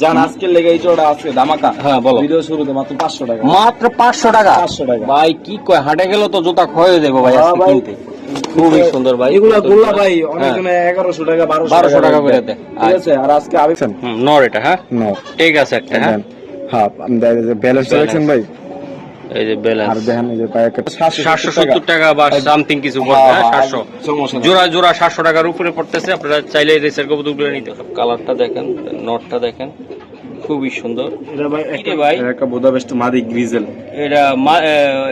জান আজকে লেগে এই জোড়া আজকে ধামাকা। হ্যাঁ, বলো। ভিডিও শুরুতে মাত্র পাঁচশো টাকা। মাত্র পাঁচশো টাকা? 500 টাকা। ভাই কি কয় হাটে গেল তো জুতা ক্ষয় হয়ে যাব ভাই হ্যাঁ, আজকে কিনতে। খুবই সুন্দর ভাই। এগুলা গুলা ভাই হ্যাঁ। অনেকজনে 1100 টাকা বারোশো 1200 টাকা করে দেয়। ঠিক আছে আর আজকে আবেছেন হুম, নর এটা হ্যাঁ? নর। ঠিক আছে একটা হ্যাঁ? হ্যাঁ ব্যালেন্স কালেকশন ভাই। এই যে আর দেখেন এই যে পায়ে সাতশো সত্তর টাকা। বা সামথিং কিছু পড়ছে সাতশো। সমস্যা নেই। জোড়া জোড়া সাতশো টাকার উপরে পড়তেছে আপনারা চাইলে রেসের কবুতরগুলো নিতে কালারটা দেখেন নটটা দেখেন খুবই সুন্দর। এটা ভাই এটা ভাই? এটা একটা মাদি গ্রিজেল। এটা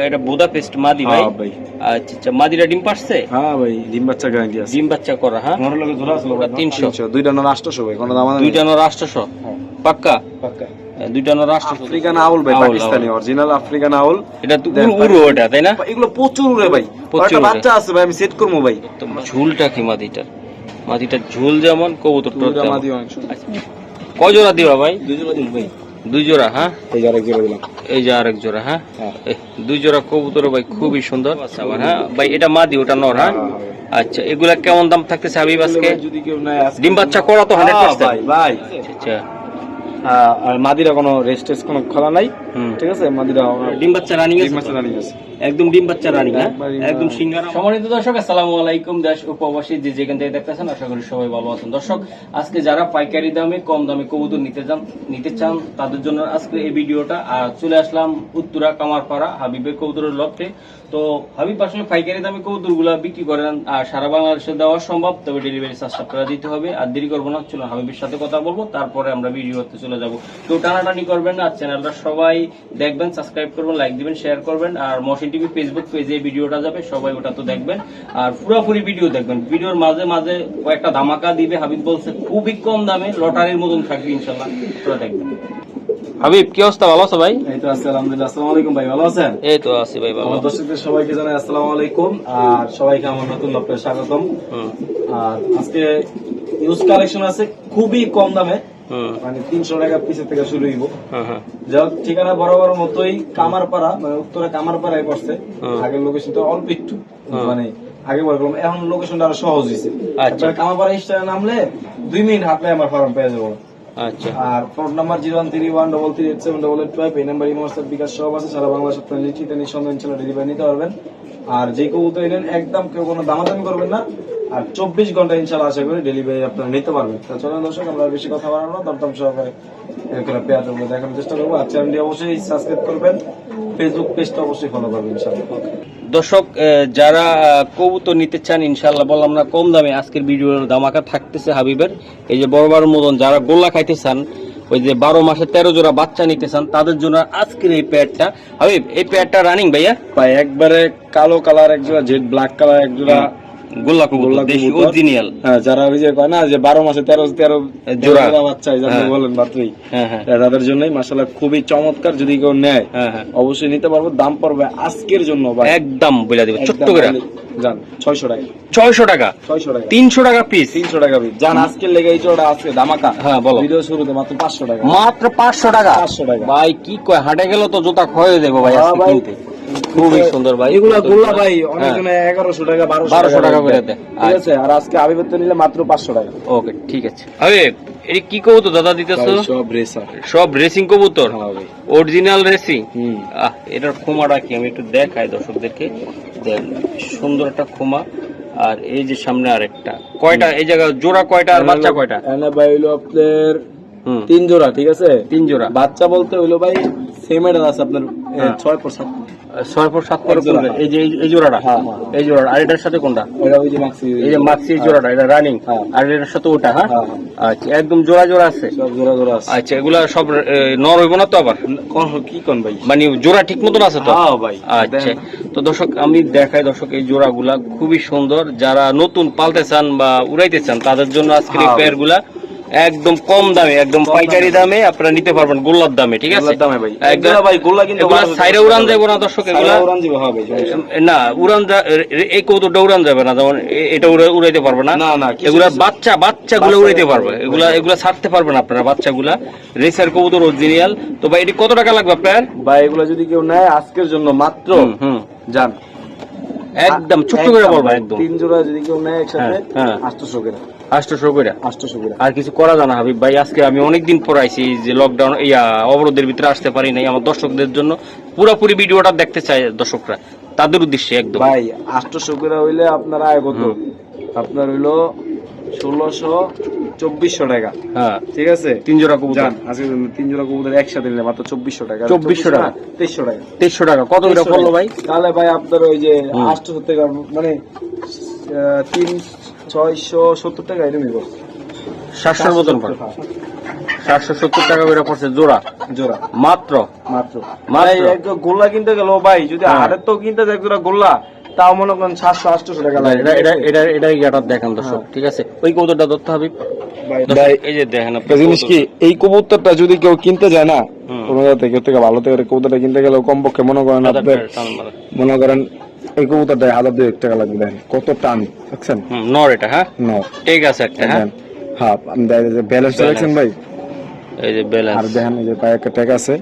এটা বুদাপেস্ট মাদি ভাই। হ্যাঁ আচ্ছা আচ্ছা মাদিরা ডিম পারছে? হ্যাঁ ভাই ডিম বাচ্চা গ্যারান্টি আছে। ডিম বাচ্চা করা হ্যাঁ? আমার লগে জোড়া আছে ওটা 300 দুইটা না রাষ্ট্রশো ভাই কোনো দাম দুইটা নর হ্যাঁ। পাক্কা? পাক্কা। দুইটা নর রাষ্ট্রশো আফ্রিকান আউল ভাই পাকিস্তানি অরিজিনাল আফ্রিকান আউল। এটা তো দেখ উড়ু- ভাই। উড়ু ওটা তাই না? এগুলো প্রচুর উড়ে ভাই। প্রচুর বাচ্চা আছে ভাই আমি সেট করব ভাই। ঝুলটা কি মাদিটার? মাদিটার ঝুল যেমন কবুতর মাদি অনেক আচ্ছা কয় জোড়া দিবা ভাই? দুই জোড়া দিন ভাই। দুই জোড়া হ্যাঁ? এই যারা জোড়া দিলাম। এই যে আরেক জোড়া হ্যাঁ? হ্যাঁ। এই দুই জোড়া কবুতর ভাই খুবই সুন্দর। আচ্ছা হ্যাঁ ভাই এটা মাদি ওটা নর হ্যাঁ? হ্যাঁ, হ্যাঁ, আচ্ছা এগুলা কেমন দাম থাকতেছে হাবিব আজকে? যদি কেউ নেয় ডিম বাচ্চা করা তো হান্ড্রেড হ্যাঁ, ভাই ভাই। আচ্ছা হ্যাঁ, আর মাদিরা কোনো রেস্ট কোনো খোলা নাই। ঠিক আছে মাদিরা ডিম বাচ্চা রানিং ডিম আছে বাচ্চা রানিং আছে। একদম ডিম বাচ্চা রানি না একদম সিঙ্গারা সম্মানিত দর্শক আসসালামু আলাইকুম দেশ উপবাসী যে যেখান থেকে দেখতেছেন আশা করি সবাই ভালো আছেন। দর্শক আজকে যারা পাইকারি দামে কম দামে কবুতর নিতে চান নিতে চান তাদের জন্য আজকে এই ভিডিওটা। আর চলে আসলাম উত্তরা কামারপাড়া হাবিবের কবুতরের লক্ষ্যে। তো হাবিব আসলে পাইকারি দামে কবুতরগুলা বিক্রি করেন আর সারা বাংলাদেশে দেওয়া সম্ভব তবে ডেলিভারি চার্জ আপনারা দিতে হবে। আর দেরি করব না চলুন হাবিবের সাথে কথা বলব তারপরে আমরা ভিডিওতে চলে যাব। কেউ টানাটানি করবেন না আর চ্যানেলটা সবাই দেখবেন সাবস্ক্রাইব করবেন লাইক দিবেন শেয়ার করবেন আর মশিন টিভি ফেসবুক পেজে ভিডিওটা যাবে সবাই ওটা তো দেখবেন। আর পুরোপুরি ভিডিও দেখবেন। ভিডিওর মাঝে মাঝে কয়েকটা ধামাকা দিবে হাবিব বলছে খুবই কম দামে লটারির মতন থাকবে ইনশাল্লাহ পুরো দেখবেন। হাবিব কি অবস্থা? ভালো আছো ভাই? এই তো আছে আলহামদুলিল্লাহ। আসসালামু আলাইকুম ভাই ভালো আছেন? এই তো আছি ভাই ভালো আমার দর্শকদের সবাইকে জানাই আসসালামু আলাইকুম আর সবাইকে আমার নতুন স্বাগতম। আর আজকে ইউজ কালেকশন আছে খুবই কম দামে। মানে তিনশো টাকা পিসের থেকে শুরু হইব। হ্যাঁ হ্যাঁ। হোক, ঠিকানা বরাবর মতোই কামারপাড়া মানে উত্তরে কামারপাড়ায় পড়ছে। হুম। আগের লোকেশনটা অল্প একটু মানে আগে বড় এখন লোকেশনটা আরও সহজ হয়েছে আচ্ছা। আপনারা কামারপাড়া স্টেশনে নামলে দুই মিনিট হাঁটলে আমার ফার্ম পেয়ে যাব। আচ্ছা। আর phone number zero one three one double three eight seven double eight five এই নাম্বার ইমো বিকাশ সব আছে সারা বাংলা সপ্তাহে লিখিত নিঃসন্দেহ ইনশাল্লাহ ডেলিভারি নিতে পারবেন। আর যে কবুতর নেন একদম কেউ কোনো দামাদামি করবেন না। আর চব্বিশ ঘণ্টা ইনশাল্লাহ আশা করি ডেলিভারি আপনারা নিতে পারবেন। তা চলেন দর্শক আমরা বেশি কথা বাড়াবো না দরদাম সহকারে এরকম পেয়ার দেবো দেখানোর চেষ্টা করব। আর চ্যানেলটি অবশ্যই সাবস্ক্রাইব করবেন ফেসবুক পেজটা অবশ্যই ফলো করবেন ইনশাল্লাহ দর্শক যারা কবুতর নিতে চান ইনশাল্লাহ বললাম না কম দামে আজকের ভিডিওর দামাকা থাকতেছে হাবিবের। এই যে বড় বড় মতন যারা গোল্লা খাইতে চান ওই যে বারো মাসে তেরো জোড়া বাচ্চা নিতে চান তাদের জন্য আজকের এই প্যাডটা হাবিব এই প্যাডটা রানিং ভাইয়া? ভাই একবারে কালো কালার এক জোড়া জেড ব্ল্যাক কালার এক জোড়া গোল্লা কবুতর দেশি অরিজিনাল হ্যাঁ, যারা ওই যে কয় না যে বারো মাসে তেরো তেরো জোড়া। জোড়া বাচ্চা এই যে আপনি হ্যাঁ। বলেন মাত্রই হ্যাঁ তাদের জন্যই খুবই চমৎকার যদি কেউ নেয় অবশ্যই নিতে পারব। দাম পড়বে আজকের জন্য ভাই। একদম বলে দেবে করে। টাকা। ছয়শো টাকা? ছয়শো টাকা। তিনশো টাকা পিস তিনশো টাকা পিস যান আজকের লেগে এই জোড়া আছে ধামাকা। হ্যাঁ বলো। ভিডিও শুরুতে মাত্র পাঁচশো টাকা। মাত্র পাঁচশো টাকা? পাঁচশো টাকা। ভাই কি কয় হাটে গেল তো জুতা ক্ষয় হয়ে যাব ভাই। আজকে কিনতে। খুবই সুন্দর ভাই এগুলা গোল্লা ভাই হ্যাঁ। অনেকজনে এগারোশো টাকা বারোশো 1200 টাকা করে দেয়। ঠিক আছে আর আজকে আবিবের তো নিলে মাত্র পাঁচশো টাকা। ওকে ঠিক আছে। আরে এটা কি কবুতর দাদা দিতেছো? সব রেসার সব রেসিং কবুতর? হ্যাঁ অরিজিনাল রেসিং আহ এটার খোমাটা কি আমি একটু দেখাই দর্শকদেরকে। সুন্দর একটা খোমা আর এই যে সামনে আরেকটা। কয়টা? এই জায়গা জোড়া কয়টা আর বাচ্চা কয়টা? এনে ভাই হইল আপনার তিন জোড়া ঠিক আছে? তিন জোড়া। বাচ্চা বলতে হইল ভাই সেম আছে আপনার হ্যাঁ। ছয় পর সাত ছয় পর সাত পর এক এই যে এই- এই জোড়াটা। এই জোড়াটা। আর এটার সাথে কোনটা? ওই যে মাক্সি এই যে মাক্সি জোড়াটা এটা রানিং। আর এটার সাথে ওটা হ্যাঁ। আচ্ছা একদম জোড়া জোড়া আছে? সব জোড়া জোড়া আছে। আচ্ছা এগুলা সব এ, নর হইব না তো আবার? কি কোন ভাই? মানে জোড়া ঠিক মতন আছে তো? হ্যাঁ ভাই। আচ্ছা। তো দর্শক আমি দেখাই দর্শক এই জোড়াগুলা খুবই সুন্দর। যারা নতুন পালতে চান বা উড়াইতে চান তাদের জন্য আজকের এই হ্যাঁ। গুলা একদম কম দামে একদম পাইকারি দামে আপনারা নিতে পারবেন গোল্লার দামে ঠিক আছে? দামে ভাই। একদম। এগুলা ভাই, গোল্লা কিন্তু এগুলা বারোশো উড়ান। যাব না দর্শক এগুলা ওরান দিবে, হ্যাঁ নেই। না উড়ান এই কৌতুকটা উড়ান যাবে না যেমন এটা উড়াইতে পারবে না। না, না, এগুলা বাচ্চা বাচ্চাগুলো বাচ্চা উড়াইতে উড়াইতে পারবে। পারবে। এগুলা এগুলা ছাড়তে পারবেন আপনারা বাচ্চাগুলা। রেসার কবুতর অরিজিনাল তো ভাই এটি কত টাকা লাগবে আপনার? ভাই এগুলা যদি কেউ নেয় আজকের জন্য মাত্র হুম, যান। একদম ছোট্ট করে বলব একদম। তিন জোড়া যদি কেউ নেয় একসাথে হ্যাঁ, হ্যাঁ। আটশো করে। আটশোশো করে? আর কিছু করা জানা হাবিব ভাই। আজকে আমি অনেকদিন পর আইছি যে লকডাউন ইয়া অবরোধের ভিতরে আসতে পারি নাই আমার দর্শকদের জন্য। পুরোপুরি ভিডিওটা দেখতে চাই দর্শকরা। তাদের উদ্দেশ্যে একদম। ভাই আটশোশো করে হইলে আপনার আয় কত? আপনার হইল ষোলোশো চব্বিশশো টাকা। হ্যাঁ। ঠিক আছে? তিন জোড়া কবুতর। আজকে তিন জোড়া কবুতর একসাথে নিলে মাত্র চব্বিশশো টাকা। 2400 টাকা। তেইশশো টাকা। তেইশশো টাকা। কত করে পড়ল ভাই? তাহলে ভাই আপনার ওই যে। আটশো থেকে মানে তিন ছয়শো সত্তর টাকা এরকমই পড়ছে সাতশোর মতন পড়ে সাতশো সত্তর টাকা করে পড়ছে জোড়া। জোড়া। মাত্র? মাত্র। মাত্র? গোল্লা কিনতে গেল ভাই। যদি হ্যাঁ। তো কিনতে যায় জোড়া গোল্লা তাও মনে করেন সাতশো আটশো টাকা লাগে এটা এটা এটা এটা ইয়াটা দর্শক ঠিক আছে? ওই কবুতরটা ধরতে হবে। এই যে দেখেন জিনিস কি এই কবুতরটা যদি কেউ কিনতে যায় না কোনো থেকে ভালো থেকে কবুতরটা কিনতে গেলেও কমপক্ষে মনে করেন আপনার। মনে করেন এই কবুতরটা হাজার টাকা লাগবে দেখেন। কত টান দেখছেন? নর এটা হ্যাঁ? ন ঠিক আছে একটা হ্যাঁ? হ্যাঁ ব্যালেন্স দেখছেন ভাই? এই যে আর দেখেন এই যে পায়ে একটা ট্যাগ আছে।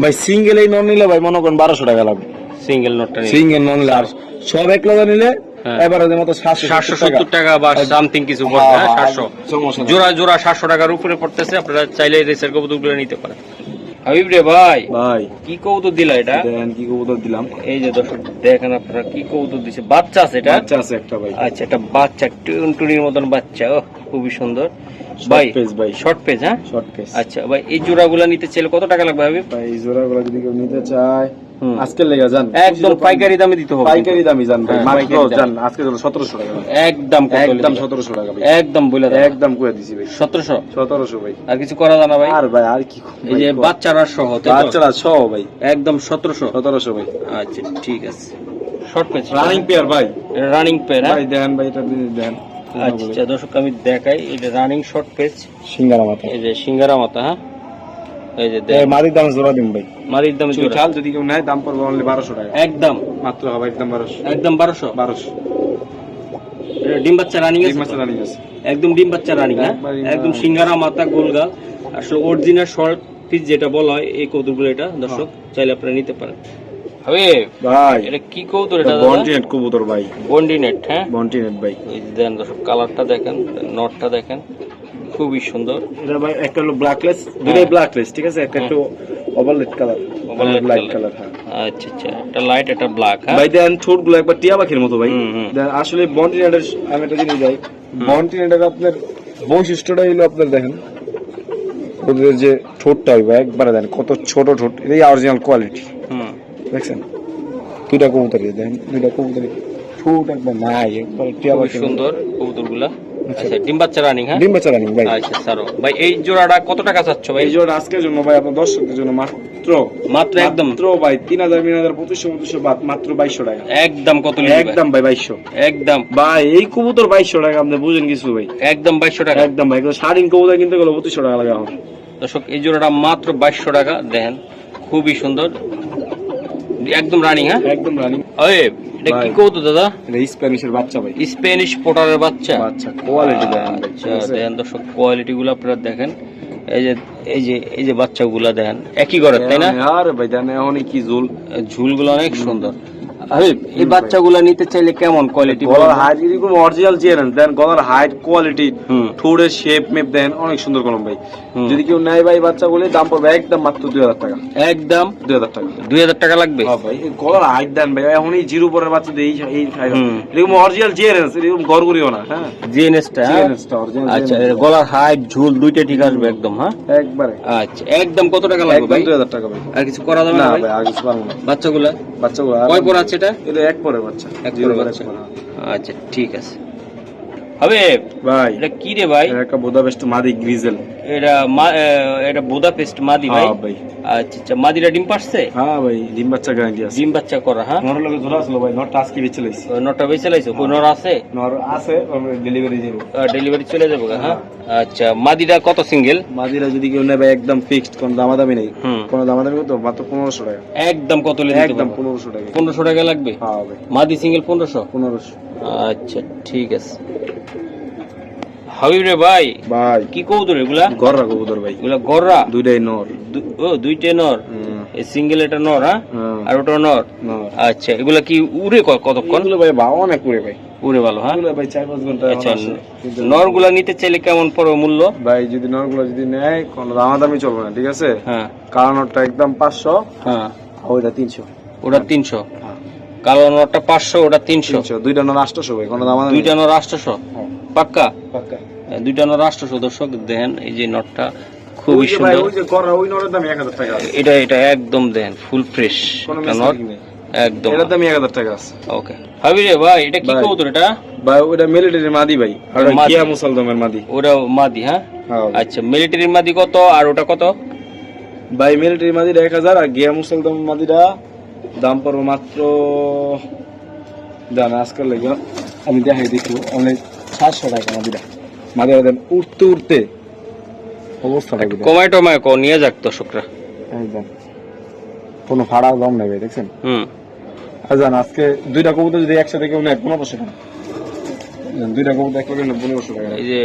ভাই সিঙ্গেল এই নন নিলে ভাই মনে করেন বারোশো টাকা লাগবে। সিঙ্গেল নটটা সিঙ্গেল নন নিলে আর সব এক লগে নিলে হ্যাঁ। এবারে মতো সাতশো সত্তর টাকা। বা সামথিং কিছু পড়বে হ্যাঁ সাতশো। জোড়া জোড়া সাতশো টাকার উপরে পড়তেছে আপনারা চাইলে রেসের কবুতরগুলো নিতে পারেন। হাবিব রে ভাই ভাই। কি দিলা এটা? কি দিলাম? এই যে দর্শক দেখেন আপনারা কি দিছে। বাচ্চা আছে এটা? বাচ্চা আছে একটা ভাই। আচ্ছা এটা বাচ্চা টুনটুনির মতন বাচ্চা ও খুবই সুন্দর। ভাই পেজ ভাই। শর্ট পেজ হ্যাঁ? শর্ট পেজ আচ্ছা ভাই এই জোড়াগুলা নিতে চাইলে কত টাকা লাগবে ভাই এই জোড়াগুলো যদি কেউ নিতে চায় আজকের লেগে যান। একদম পাইকারি দামে দিতে হবে। পাইকারি দামি যান ভাই। হ্যাঁ, মাত্র যান আজকে চলো সতেরোশো টাকা। একদম একদম লিখে? সতেরোশো টাকা ভাই। একদম বলে দাও। একদম করে দিছি ভাই। সতেরোশো? সতেরোশো ভাই। আর কিছু করা জানা ভাই? আর ভাই আর কি এই যে বাচ্চারা সহ? বাচ্চারা সহ ভাই। একদম সতেরোশো? সতেরোশো ভাই। আচ্ছা ঠিক আছে। শর্ট পেজ রানিং পেয়ার ভাই। রানিং পেন ভাই দেখেন ভাই এটা দেন। আচ্ছা দর্শক আমি দেখাই এটা রানিং শর্ট পেজ সিঙ্গারা মাথা। এই যে সিঙ্গারা মাথা হ্যাঁ? এই যে দেখ। দাম জোড়া দিন ভাই। মারির দামে জোড়া। চাল যদি কেউ নেয় দাম পড়বে অনলি বারোশো টাকা। একদম। মাত্র হবে একদম বারোশো। একদম বারোশো? বারোশো। ডিম বাচ্চা রানিং আছে মাসে তো? রানিং আছে। একদম ডিম বাচ্চা রানিং হ্যাঁ? একদম সিঙ্গারা মাথা গোলগাল আসলে অরিজিনাল শর্ট পিস যেটা বলা হয় এই কৌতুকগুলো এটা দর্শক চাইলে আপনারা নিতে পারেন। হবে ভাই এটা কি কৌতুক এটা কবুতর ভাই। হ্যাঁ? বন্টিনেট ভাই। দেন দর্শক কালারটা দেখেন নটটা দেখেন খুবই সুন্দর। এটা ভাই একটা হলো ব্ল্যাকলেস দুটোই ব্ল্যাকলেস ঠিক আছে? একটা একটু ওভারলেট কালার colour। কালার হ্যাঁ। আচ্ছা আচ্ছা একটা লাইট একটা ব্ল্যাক হ্যাঁ? ভাই দেন ঠোঁটগুলো একবার টিয়া পাখির মতো ভাই। আসলে বন্টিনেটের আমি একটা জিনিস ভাই বন্টিনেটের আপনার বৈশিষ্ট্যটা হলো আপনার দেখেন ওদের যে ঠোঁটটা হইবে একবারে দেন কত ছোট ঠোঁট এটাই অরিজিনাল কোয়ালিটি হুম। দেখছেন? দুইটা কবুতর দেখেন দুইটা কবুতর ঠোঁট একবার নাই একবার টিয়া। সুন্দর কবুতরগুলা। আচ্ছা। ডিম বাচ্চা রানিং হ্যাঁ? ডিম বাচ্চা রানিং ভাই। আচ্ছা স্যার ভাই এই জোড়াটা কত টাকা চাচ্ছ ভাই? এই জন্য আজকের জন্য ভাই আপনার দর্শকদের জন্য মাত্র মাত্র একদম। মাত্র ভাই তিন হাজার তিন হাজার পঁচিশশো পঁচিশশো বাদ মাত্র বাইশশো টাকা। একদম কত একদম ভাই বাইশশো। একদম। ভাই এই কবুতর বাইশশো টাকা আপনি বুঝেন কিছু ভাই। একদম বাইশশো টাকা। একদম ভাই স্বাধীন কবুতর কিনতে গেলে পঁচিশশো টাকা লাগে দর্শক এই জোড়াটা মাত্র বাইশশো টাকা দেখেন। খুবই সুন্দর। একদম রানিং হ্যাঁ? একদম রানিং ওই এটা কি কৌতো দাদা? এটা স্প্যানিশের বাচ্চা ভাই। স্প্যানিশ পোটারের বাচ্চা? বাচ্চা কোয়ালিটি দেখেন আচ্ছা দেখেন দর্শক কোয়ালিটি গুলো আপনারা দেখেন। এই যে এই যে এই যে বাচ্চাগুলা দেখেন একই ঘরের তাই না? আর ভাই দেখেন এখন কি ঝুল। ঝুলগুলো অনেক সুন্দর। হাবিব এই বাচ্চাগুলা নিতে চাইলে কেমন কোয়ালিটি গলার হাইট এরকম অরিজিনাল চেয়ারেন দেন গলার হাইট কোয়ালিটি ঠোঁটের শেপ মেপ দেন অনেক সুন্দর কলম ভাই। যদি কেউ নেয় ভাই বাচ্চা দাম পড়বে একদম মাত্র দুই হাজার টাকা। একদম? দুই হাজার টাকা। দুই হাজার টাকা লাগবে? হ্যাঁ ভাই গলার হাইট দেন ভাই। এখন এই জিরো পরের বাচ্চাদের এই এই এরকম অরিজিনাল চেয়ারেন্স এরকম গড়গড়িও না হ্যাঁ? জিএনএসটা আচ্ছা গলার হাইট ঝুল দুইটা ঠিক আসবে একদম হ্যাঁ? একবারে। আচ্ছা একদম কত টাকা লাগবে ভাই? দুই হাজার টাকা ভাই। আর কিছু করা যাবে না না ভাই? ভাই আর কিছু পারব না বাচ্চাগুলা? বাচ্চাগুলো কয় পর আছে? এটা এক পরে বাচ্চা। এক পরে বাচ্চা। আচ্ছা ঠিক আছে। হবে? ভাই। এটা কি রে ভাই? এটা একটা বোদাবেস্ট মাদি গ্রিজেল। এটা এটা বুদাপেস্ট মাদি ভাই? হ্যাঁ ভাই। আচ্ছা আচ্ছা। মাদিরা ডিম পারছে? হ্যাঁ ভাই। ডিম বাচ্চা গ্যারান্টি আছে। ডিম বাচ্চা করা হ্যাঁ? নর লগে ভাই। নরটা আজকে বেঁচে লাইছি। নটা বেঁচে লাইছো? কোন নর আছে? নর আছে ডেলিভারি দিব। ডেলিভারি চলে যাব হ্যাঁ? আচ্ছা মাদিরা কত সিঙ্গেল মাদিরা যদি কেউ নেবে একদম ফিক্সড কোনো দামাদামি নেই। কোনো দামাদামি করতে মাত্র পনেরোশো টাকা। একদম কত লে দিতে একদম পারব? পনেরোশো টাকা। পনেরোশো টাকা লাগবে? হ্যাঁ ভাই। মাদি সিঙ্গেল পনেরোশো? পনেরোশো। আচ্ছা ঠিক আছে। হাবিব রে ভাই ভাই। কি কৌতুর এগুলা? গররা কবুতর ভাই। এগুলা গররা? দুইটাই নর। ও দুইটে নর? সিঙ্গেল এটা নর হ্যাঁ? হ্যাঁ। আর ওটা নর। আচ্ছা এগুলা কি উড়ে কতক্ষণ? এগুলো ভাই বা অনেক করে ভাই। উড়ে ভালো হ্যাঁ? এগুলো ভাই চার পাঁচ ঘণ্টা আচ্ছা নরগুলা নিতে চাইলে কেমন পড়বে মূল্য ভাই যদি নরগুলো যদি নেয় কোনো দামাদামি চলবে না ঠিক আছে? হ্যাঁ। কালো নটটা একদম পাঁচশো হ্যাঁ। আর ওইটা তিনশো। ওটা তিনশো। কালো নরটা পাঁচশো ওটা তিনশো। দুইটা আটশোশো দামাদামি দুইটা আটশোশো হ্যাঁ, পাক্কা? পাক্কা। হ্যাঁ, দুইটা আটশোশো দর্শক দেখেন এই যে নটটা খুবই সুন্দর। ওই যে করা, ওই নরের দাম এক হাজার টাকা এটা এটা একদম দেখেন ফুল ফ্রেশ নট একদম এটার দাম এক হাজার টাকা আছে। ওকে। ভাবি রে ভাই এটা কি। কবুতর এটা? ভাই, ওইটা military মাদি ভাই। ওটা কিয়া মুসলদমের মাদি। ওটা মাদি হ্যাঁ? হ্যাঁ। আচ্ছা মিলিটারির মাদি কত আর ওটা কত? ভাই, military মাদিটা এক হাজার, আর গিয়া মুসলদম মাদিটা দাম পড়ব মাত্র দাম আজকাল লেগে আমি দেখাই দেখি অনেক সাতশো টাকা মাদিটা মাদিটা দেন উঠতে উঠতে অবস্থাটা কমায় টমায় কো নিয়ে যাক দর্শকরা। একদম কোনো ভাড়া দাম নেই ভাই দেখছেন? হুম। আর জান আজকে দুইটা কবুতর যদি একসাথে কেউ নেয় পনেরোশো টাকা। দুইটা কবুতর একসাথে নেয় পনেরোশো টাকা। এই যে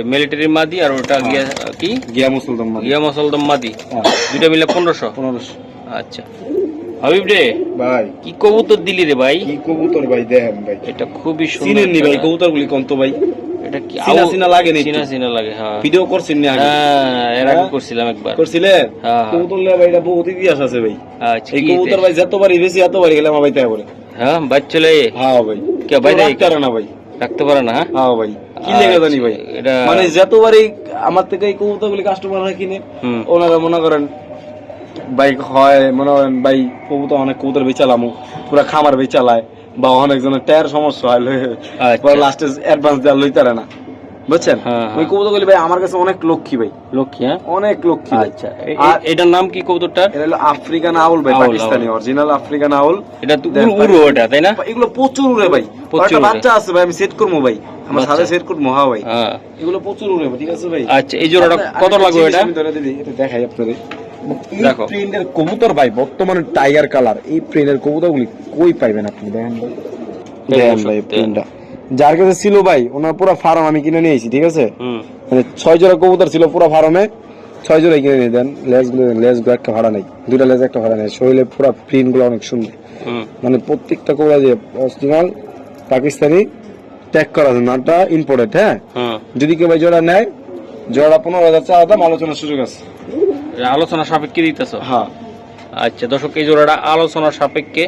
মাদি আর ওটা গিয়া কি? গিয়া মুসলদম গিয়া মসলদম মাদি। হ্যাঁ, দুইটা মিলে পনেরোশো? পনেরোশো। আচ্ছা। হাবিব রে ভাই। কি কবুতর দিলি রে ভাই? কি কবুতর ভাই দেখেন ভাই। এটা খুবই সুন্দর চিনেন নি ভাই কবুতর গুলি কন্ত ভাই? এটা কি চিনা চিনা লাগে নাকি? চিনা চিনা লাগে হ্যাঁ। ভিডিও করছেন নি আগে? হ্যাঁ এর আগে হ্যাঁ? করছিলাম একবার। করছিলেন হ্যাঁ, হ্যাঁ। কবুতর লে ভাই এটা বহুত ইতিহাস আছে ভাই। আচ্ছা এই কবুতর? ভাই যতবারই বেশি এতবারই গেলে আমার ভাই তাই বলে হ্যাঁ বাচ্চলে হ্যাঁ ভাই। কে ভাই রাখতে পারে না ভাই। রাখতে পারে না হ্যাঁ? হ্যাঁ ভাই। কি লেগে জানি ভাই? এটা মানে যতবারই আমার থেকে এই কবুতর গুলি কাস্টমাররা কিনে ওনারা মনে করেন বাইক হয় মনে করেন ভাই কবুতর অনেক কবুতর বেচালাম পুরা খামার বেচালায় বা অনেকজনের টায়ার সমস্যা হয়। লাস্টে অ্যাডভান্স দেওয়া লইতারে না বুঝছেন? হ্যাঁ, ওই কবুতর গুলি ভাই আমার কাছে অনেক লক্ষ্মী ভাই। লক্ষ্মী হ্যাঁ? অনেক লক্ষ্মী আচ্ছা এটার নাম কি কবুতরটার? এটা হলো আফ্রিকান আউল ভাই পাকিস্তানি অরিজিনাল আফ্রিকান আউল। এটা তো উড়ু-। ওটা তাই না? এগুলো প্রচুর উড়ে ভাই। প্রচুর একটা বাচ্চা আছে ভাই আমি সেট করব ভাই। আমার সাথে সেট করব হ্যাঁ ভাই। হ্যাঁ। এগুলো প্রচুর উড়ে ঠিক আছে ভাই? আচ্ছা এই জোড়াটা আচ্ছা, কত লাগবে এটা? আমি ধরে দিই, এটা দেখাই আপনাদের। এই। প্রিন্টের কবুতর ভাই বর্তমানে টাইগার কালার এই কবুতরগুলি কই পাইবেন আপনি? দেখেন দেখেন ভাই প্রিন্টটা যার কাছে ছিল ভাই ওনার পুরো ফার্ম আমি কিনে নিয়েছি ঠিক আছে? মানে ছয় জোড়া কবুতর ছিল পুরো ফার্মে ছয় জোড়াই কিনে নিয়ে দেন। লেজগুলো লেজগুলো একটা ভাড়া নেই। দুইটা লেজ একটা ভাড়া নেই। শরীরে পুরো প্রিন্টগুলো অনেক সুন্দর। মানে প্রত্যেকটা কবুতর যে অরিজিনাল পাকিস্তানি ট্যাগ করা আছে। নাটা ইম্পোর্টেড হ্যাঁ? যদি কেউ ভাই জোড়া নেয় জোড়া পনেরো হাজার দাম আলোচনার সুযোগ আছে। আলোচনা সাপেক্ষে দিতেছ? হ্যাঁ। আচ্ছা দর্শক এই জোড়াটা আলোচনা সাপেক্ষে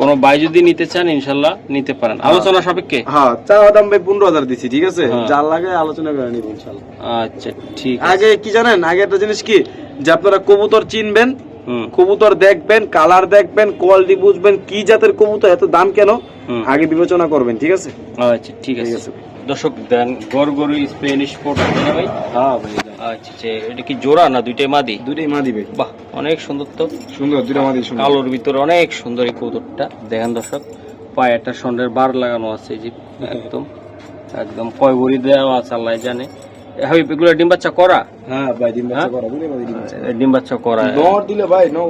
কোনো ভাই যদি নিতে চান ইনশাল্লাহ নিতে পারেন। আলোচনা সাপেক্ষে? হ্যাঁ চাওয়া দাম ভাই পনেরো হাজার ঠিক আছে? হ্যাঁ। যার লাগে আলোচনা করে নিব ইনশাল্লাহ। আচ্ছা ঠিক আগে কি জানেন আগে একটা জিনিস কি যে আপনারা কবুতর চিনবেন কবুতর দেখবেন কালার দেখবেন কোয়ালিটি বুঝবেন কি জাতের কবুতর এত দাম কেন? আগে বিবেচনা করবেন ঠিক আছে? আচ্ছা ঠিক আছে। দর্শক দেন গরগরু স্পেনিশ পোর্ট না ভাই? হ্যাঁ ভাই আচ্ছা আচ্ছা এটা কি জোড়া না দুইটাই মাদি? দুইটাই মা দিবে বাহ অনেক সুন্দর তো। সুন্দর দুইটা মাদি সুন্দর। কালোর ভিতরে অনেক সুন্দর এই কৌতুকটা দেখেন দর্শক পায়ে একটা সন্ধ্যের বার লাগানো আছে যে একদম একদম কয় ভরি দেওয়া আছে আল্লাহ জানে। হাবিব এগুলো ডিম বাচ্চা করা? হ্যাঁ ভাই ডিম বাচ্চা হ্যাঁ? করা ডিম বাচ্চা। এ, ডিম বাচ্চা করা। নর দিলে ভাই নর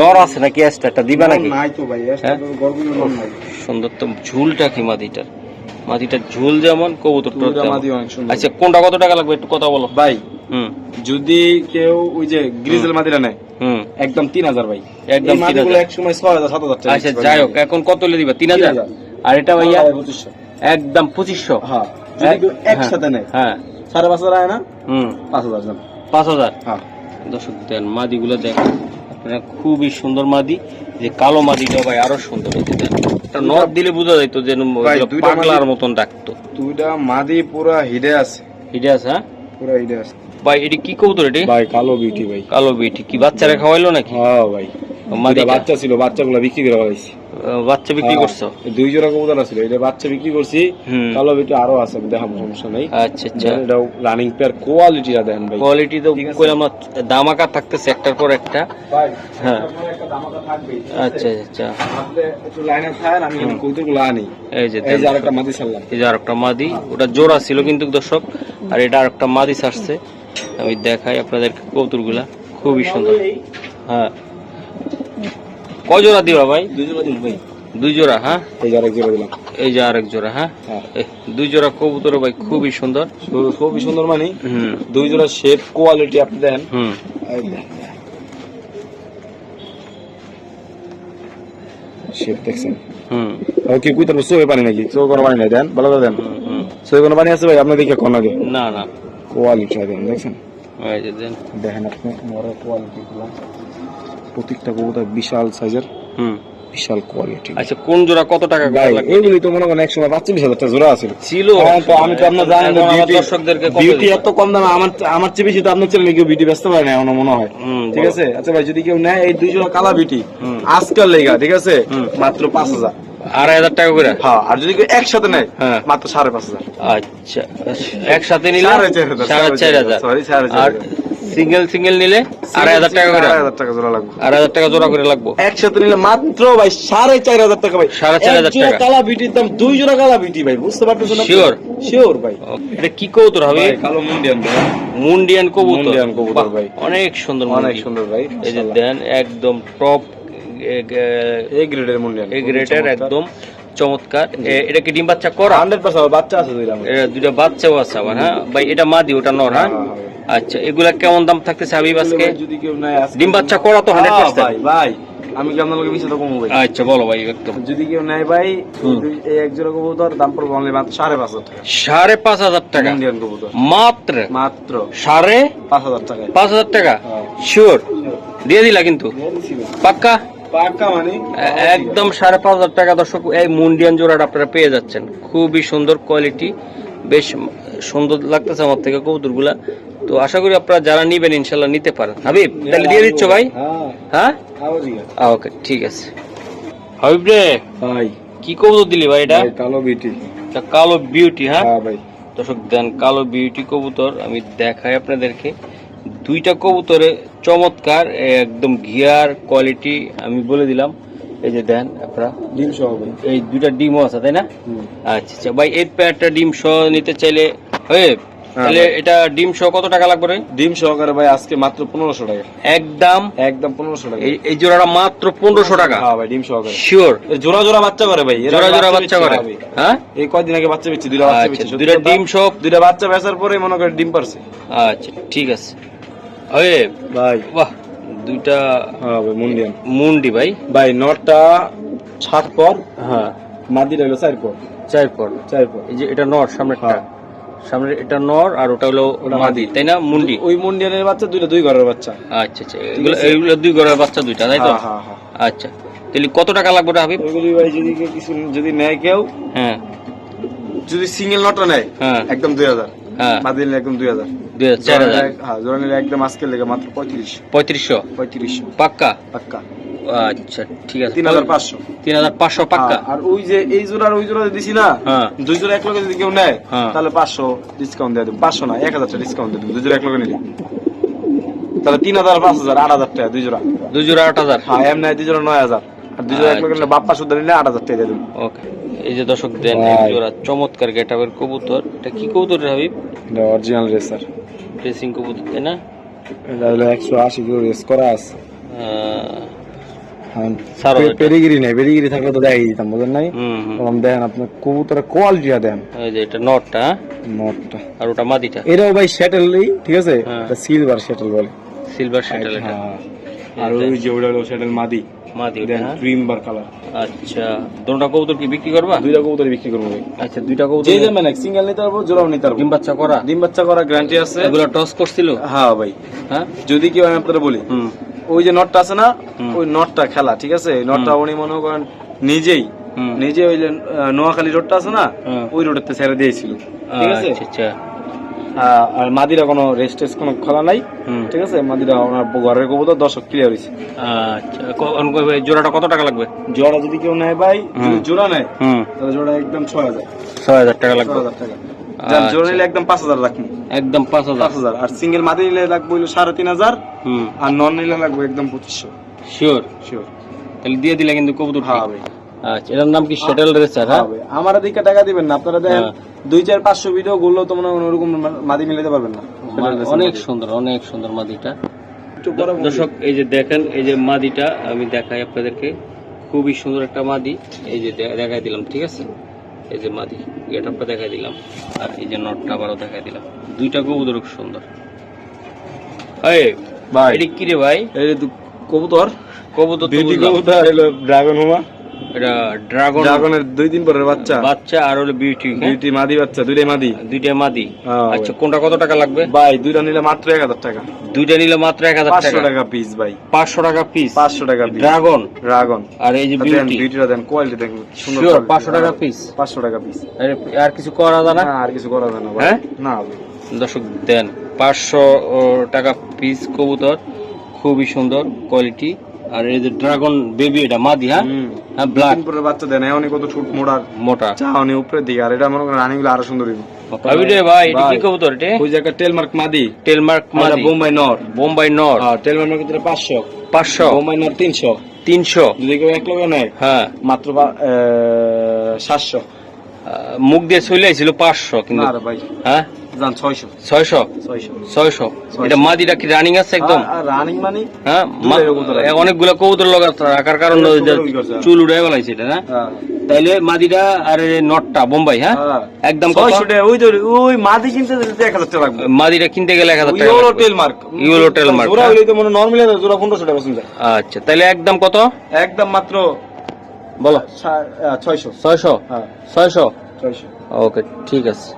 নর আছে নাকি দিবা নাকি? নাই তো ভাই এসটা হ্যাঁ? নাই। সুন্দর তো ঝুলটা কি মাদিটার? মাদিটার ঝুল যেমন কবুতর দুইটা মাদি অনেক সুন্দর। আচ্ছা কোনটা কত টাকা লাগবে একটু কথা বলো। ভাই হুম। যদি কেউ ওই যে গ্রিজেল মাদিরা নেয় হুম। একদম তিন হাজার ভাই। একদম এই 3000 মাদিগুলো এক সময় ছয় হাজার সাত হাজার আচ্ছা যাই হোক এখন কত হলে দিবা? তিন 3000 হাজার। আর এটা ভাইয়া? ভাই, পঁচিশশো। একদম পঁচিশশো। হ্যাঁ যদি কেউ একসাথে নেয় হ্যাঁ। সাড়ে পাঁচ হাজার আয় না? হুম। পাঁচ হাজার পাঁচ হাজার? হ্যাঁ। দর্শক দেন মাদিগুলো দেখেন। আপনারা খুবই সুন্দর মাদি। যে কালো মাদিটা ভাই আরও সুন্দর একটা নখ দিলে বোঝা যাইতো যে পাগলার মতন ডাকতো। দুইটা মাদি পুরা হিডে আছে। হিদে আছে হ্যাঁ? পুরা হিডে আছে। ভাই এটি কি কবুতর এটি? ভাই কালো বিউটি ভাই। কালো বিটি। কি বাচ্চারা খাওয়াইলো নাকি? হ্যাঁ ভাই। মাদি বাচ্চা ছিল বাচ্চাগুলো বিক্রি করে আহ, বাচ্চা বিক্রি হ্যাঁ, করছ? দুই জোড়া কবুতর ছিল এটা বাচ্চা বিক্রি করছি। কালো বিউটি আরও আছে দেখাবো সমস্যা নাই। আচ্ছা আচ্ছা। এটা রানিং পেয়ার কোয়ালিটিটা দেন ভাই। কোয়ালিটি তো। কইলাম দামাকা থাকতেছে একটার পর একটা। হ্যাঁ। আচ্ছা আচ্ছা। একটু লাইনে থাকেন আমি। কবুতরগুলো আনি। এই যে এই যে আরেকটা মাদি ছাড়লাম। এই যে আরেকটা মাদি ওটা জোড়া ছিল কিন্তু দর্শক আর এটা আরেকটা মাদি ছাড়ছে। আমি দেখাই আপনাদের কৌতুরগুলা খুবই সুন্দর। হ্যাঁ। কয় জোড়া দিবা ভাই? দুই জোড়া দিন ভাই। দুই জোড়া হ্যাঁ? এই যে আরেক জোড়া দিলাম। এই যে আরেক জোড়া হ্যাঁ? হ্যাঁ। দুই জোড়া কবুতর ভাই খুবই সুন্দর। খুবই সুন্দর মানে। হুম। দুই জোড়া শেপ কোয়ালিটি আপনি দেন। হুম। শেপ দেখছেন? হুম। আর কি কুই পানি নাকি? চোখ কোনো পানি নাই দেন। ভালো করে দেন। হুম, হুম। কোনো পানি আছে ভাই? কোন আগে? না না। কোয়ালিটি দেন দেখছেন? দেখেন আপনি মরের কোয়ালিটি গুলো। প্রত্যেকটা কবুতর বিশাল সাইজের হুম। বিশাল কোয়ালিটি আচ্ছা কোন জোড়া কত টাকা ভাই এইগুলি তো মনে করেন এক সময় পাঁচচল্লিশ হাজার জোড়া আছিল ছিল। তো আমি তো আপনার জানেন আমার দর্শকদেরকে বিউটি এত কম দামে আমার আমার চেয়ে বেশি তো আপনার চ্যানেলে কেউ বিউটি ব্যস্ত পারে না এমন মনে হয়। ঠিক আছে? আচ্ছা ভাই যদি কেউ নেয় এই দুইশো কালা বিউটি আজকাল লেগা ঠিক আছে? মাত্র পাঁচ হাজার। আড়াই হাজার টাকা করে? হ্যাঁ আর যদি কেউ একসাথে নেয় হ্যাঁ। মাত্র সাড়ে পাঁচ হাজার। আচ্ছা একসাথে নিলে সাড়ে চার হাজার, সাড়ে চার হাজার। sorry, সাড়ে চার হাজার। সিঙ্গেল সিঙ্গেল নিলে আড়াই হাজার টাকা করে। আড়াই হাজার টাকা জোড়া লাগবে। আড়াই হাজার টাকা জোড়া করে লাগবো। একসাথে নিলে মাত্র ভাই সাড়ে চার হাজার টাকা ভাই। সাড়ে চার হাজার টাকা। কালা বিউটির দাম দুই জোড়া কালা বিউটি ভাই বুঝতে পারতেছেন Sure? শিওর ভাই। এটা কি কবুতর হবে? কালো মুন্ডিয়ান ভাই মুন্ডিয়ান কবুতর। মুন্ডিয়ান কবুতর ভাই। অনেক সুন্দর অনেক সুন্দর ভাই এই যে দেন একদম টপ এই গ্রেডের মুন্ডিয়ান এই গ্রেটার একদম চমৎকার। এটা কি ডিম বাচ্চা করা? হান্ড্রেড পার্সেন্ট বাচ্চা আছে দুইটা এটা দুইটা বাচ্চাও আছে আবার হ্যাঁ? ভাই এটা মাদি ওটা নর হ্যাঁ? হ্যাঁ, হ্যাঁ, আচ্ছা এগুলা কেমন দাম থাকতেছে হাবিব আজকে? যদি কেউ আজকে- ডিম বাচ্চা করা তো হান্ড্রেড হ্যাঁ, পার্সেন্ট ভাই ভাই আমি কি আপনার কমবো ভাই? আচ্ছা বলো ভাই একদম। যদি কেউ নেয় ভাই এই এক জোড়া কবুতর দাম পড়বে অনলি মাত্র সাড়ে পাঁচ হাজার টাকা। সাড়ে পাঁচ হাজার টাকা? ইন্ডিয়ান কবুতর। মাত্র? মাত্র। সাড়ে পাঁচ হাজার টাকায়। পাঁচ হাজার টাকা? হ্যাঁ। শিওর দিয়ে দিলা কিন্তু? পাক্কা? একদম সাড়ে পাঁচ হাজার টাকা দর্শক এই মুন্ডিয়ান জোড়াটা আপনারা পেয়ে যাচ্ছেন। খুবই সুন্দর কোয়ালিটি বেশ সুন্দর লাগতেছে আমার থেকে কবুতরগুলা তো আশা করি আপনারা যারা নিবেন ইনশাল্লাহ নিতে পারেন। হাবিব তাহলে দিয়ে দিচ্ছ ভাই? হ্যাঁ হ্যাঁ। আছে। ওকে ঠিক আছে। হাবিব রে ভাই। কি কবুতর দিলি ভাই এটা? কালো বিটি এটা কালো বিউটি হ্যাঁ? হ্যাঁ ভাই। দর্শক দেন কালো বিউটি কবুতর আমি দেখাই আপনাদেরকে। দুইটা কবুতরে চমৎকার একদম ঘিয়ার কোয়ালিটি আমি বলে দিলাম। এই যে দেন আপনারা। ডিম সহ এই দুইটা ডিমও আছে তাই না? আচ্ছা আচ্ছা। ভাই এই ডিম সহ নিতে চাইলে হয়ে তাহলে এটা ডিম সহ কত টাকা লাগবে ডিম সহকারে ভাই আজকে মাত্র পনেরোশো টাকা। একদম। একদম পনেরোশো টাকা। এই জোড়াটা মাত্র পনেরোশো টাকা। হ্যাঁ ভাই ডিম সহকারে। শিওর জোড়া জোড়া বাচ্চা করে ভাই জোড়া জোড়া বাচ্চা করে। হ্যাঁ। হ্যাঁ? এই কয়দিন আগে বাচ্চা দুইটা বাচ্চা আচ্ছা বেচছি। দুইটা ডিম সহ। দুইটা বাচ্চা বেচার পরে মনে করে ডিম পারছে। আচ্ছা ঠিক আছে। ভাই। বাহ দুইটা হ্যাঁ ভাই মুন্ডিয়ান মুন্ডি ভাই। ভাই সাত পর হ্যাঁ। হলো চার পর। চার পর। চার পর। এই যে এটা নর সামনেরটা। হ্যাঁ। এটা নর আর ওটা হলো মাদি তাই না মুন্ডি? ওই মুন্ডিয়ানের বাচ্চা দুইটা দুই ঘরের বাচ্চা। আচ্ছা আচ্ছা এগুলো এগুলো দুই ঘরের বাচ্চা দুইটা তাই তো? হ্যাঁ আচ্ছা তাহলে কত টাকা লাগবে ওটা হাবিব? ভাই যদি কিছু যদি নেয় কেউ হ্যাঁ। যদি সিঙ্গেল নটটা নেয় হ্যাঁ। একদম দুই হাজার। একদম দুই হাজার। দুই হাজার চার হাজার। হ্যাঁ জোড়া একদম আজকে লেগে মাত্র পঁয়ত্রিশ। পঁয়ত্রিশশো? পঁয়ত্রিশশো পাক্কা? পাক্কা। আচ্ছা ঠিক আছে। তিন হাজার পাঁচশো। তিন হাজার পাঁচশো পাক্কা? আর ওই যে এই জোড়া আর ওই জোড়া দিছি না দুই জোড়া এক লগে যদি কেউ নেয় হ্যাঁ। তাহলে পাঁচশো ডিসকাউন্ট দিয়ে দেবো। পাঁচশো না এক হাজার টাকা ডিসকাউন্ট দিয়ে দেবো। দুই জোড়া এক লগে নিলে। তাহলে তিন হাজার পাঁচ হাজার আট হাজার টাকা দুই জোড়া। দুই জোড়া আট হাজার? হ্যাঁ এম নেয় দুই জোড়া নয় হাজার। আর দুই জোড়া এক লগে নিলে বাপ্পা নিলে আট হাজার টাকা দিয়ে দেবো। ওকে। এই যে দর্শক দেন জোড়া চমৎকার গেটাবের কবুতর। এটা কি কবুতর হাবিব? এটা অরিজিনাল রেসার রেসিং কবুতর তাই না? এটা হলো একশো আশি কিলো রেস করা আছে। পেরিগিরি নেই। পেরিগিরি থাকলে তো দেখাই দিতাম বুঝলেন নাই? তখন দেখেন আপনার কবুতরের কোয়ালিটিটা দেন এই যে এটা নটটা হ্যাঁ? নটটা আর ওটা মাদিটা। এটাও ভাই শ্যাটেলই ঠিক আছে? হ্যাঁ। এটা সিলভার শ্যাটেল বলে। সিলভার শার্টেল এটা। হ্যাঁ। আর ওই যে ওটা হলো মাদি। মাদি দেন? ক্রিম বার কালার আচ্ছা দুটা কবুতর কি বিক্রি করবা? দুইটা কবুতর বিক্রি করব আচ্ছা দুইটা কবুতর যে সিঙ্গেল নিতে পারব জোড়াও নিতে পারব। ডিম বাচ্চা করা? ডিম বাচ্চা করা গ্যারান্টি আছে। এগুলো টস করছিল? হ্যাঁ ভাই। হ্যাঁ? যদি কেউ আমি আপনারা বলি ওই যে নটটা আছে না ওই নটটা খেলা ঠিক আছে? নটটা উনি মনে করেন নিজেই নিজে ওই যে নোয়াখালী রোডটা আছে না হ্যাঁ। ওই রোডেতে ছেড়ে দিয়েছিল ঠিক আছে? আচ্ছা। আচ্ছা আহ, আর মাদিরা কোনো রেস্ট টেস্ট কোনো খেলা নাই। ঠিক আছে? মাদিরা ওনার ঘরের কবুতর দর্শক ক্লিয়ার হয়েছে। আচ্ছা জোড়াটা কত টাকা লাগবে? জোড়া যদি কেউ নেয় ভাই যদি জোড়া নেয় তাহলে জোড়া একদম ছয় হাজার। ছয় হাজার টাকা লাগবে। টাকা। জোড়া আচ্ছা। নিলে একদম পাঁচ হাজার একদম পাঁচ হাজার। পাঁচ হাজার। আর সিঙ্গেল মাদি নিলে লাগবে সাড়ে তিন হাজার। হুম। আর নন নিলে লাগবে একদম পঁচিশশো। শিওর শিওর তাহলে দিয়ে দিলে কিন্তু কবুতর হ্যাঁ ভাই। আচ্ছা এটার নাম কি সেটেল রেসার হ্যাঁ? আমার দিকে টাকা দিবেন না আপনারা দেখেন হ্যাঁ। দুই চার পাঁচশো ভিডিও গুলো তো মনে হয় ওরকম মাদি মিলাতে পারবেন না। অনেক সুন্দর অনেক সুন্দর মাদিটা। দর্শক এই যে দেখেন এই যে মাদিটা আমি দেখাই আপনাদেরকে। খুবই সুন্দর একটা মাদি। এই যে দেখাই দিলাম ঠিক আছে? এই যে মাদি গেটআপটা দেখাই দিলাম। আর এই যে নটটা আবারও দেখাই দিলাম। দুইটা কবুতর খুব সুন্দর। এই ভাই। এটা কি রে ভাই? এই কবুতর। কবুতর কবুতর হলো ড্রাগন হুমা এটা ড্রাগন ড্রাগনের দুই দিন পরের বাচ্চা। বাচ্চা আর হলো বিউটি দুইটি মাদি বাচ্চা দুইটাই মাদি। দুইটা মাদি। হ্যাঁ, আচ্ছা কোনটা কত টাকা লাগবে? ভাই দুইটা নিলে মাত্র এক হাজার টাকা। দুইটা নিলে মাত্র এক হাজার পাঁচশো টাকা। পিস ভাই। পাঁচশো টাকা পিস পাঁচশো টাকা ড্রাগন ড্রাগন আর এই যে বিউটি? বিউটিটা দেন কোয়ালিটি দেখুন সুন্দর। 500 টাকা piece? পাঁচশো টাকা পিস আর কিছু করা যায় না? আর কিছু করা যায় না হ্যাঁ? না। দর্শক দেন পাঁচশো টাকা পিস কবুতর। খুবই সুন্দর কোয়ালিটি আর এই যে ড্রাগন বেবি এটা মাদি হ্যাঁ? হ্যাঁ ব্ল্যাক পরের বাচ্চা দেন এমনই কত ছুট মোড়ার মোটা। চাহনি উপরের দিকে আর এটা মনে করেন রানিংগুলো আরও সুন্দর হইব। ভাবি রে ভাই এটা কি। কবুতর এটা? ওই যে একটা টেলমার্ক মাদি। টেলমার্ক মাদি। বোম্বাই নর বোম্বাই নর আর টেলমার্ক ভিতরে পাঁচশো। পাঁচশো। বোম্বাই নর তিনশো। তিনশো। যদি কেউ এক লোকে নেয় হ্যাঁ। মাত্র সাতশো। আহ, মুখ দিয়ে চলে আসছিল পাঁচশো কিন্তু না রে ভাই। হ্যাঁ? এটা মাদিটা কি রানিং আছে একদম? রানিং মানে হ্যাঁ। অনেকগুলো কবুতর লগা রাখার কারণে। চুল এটা না? হ্যাঁ। তাইলে মাদিটা আর নটটা বোম্বাই হ্যাঁ। একদম কত? ওই ওই মাদি কিনতে দিতে এক হাজার টাকা লাগবে। মাদিটা কিনতে গেলে এক হাজার টাকা ইউরো লাগবে। টেলমার্ক ইউরো টেলমার্ক, জোড়া। হইলে তো মনে নর্মালি জোড়া পনেরোশো টাকা শুনছে আচ্ছা তাহলে একদম কত? একদম মাত্র বলো। ছয়শো। ছয়শো? ছয়শো। ওকে ঠিক আছে।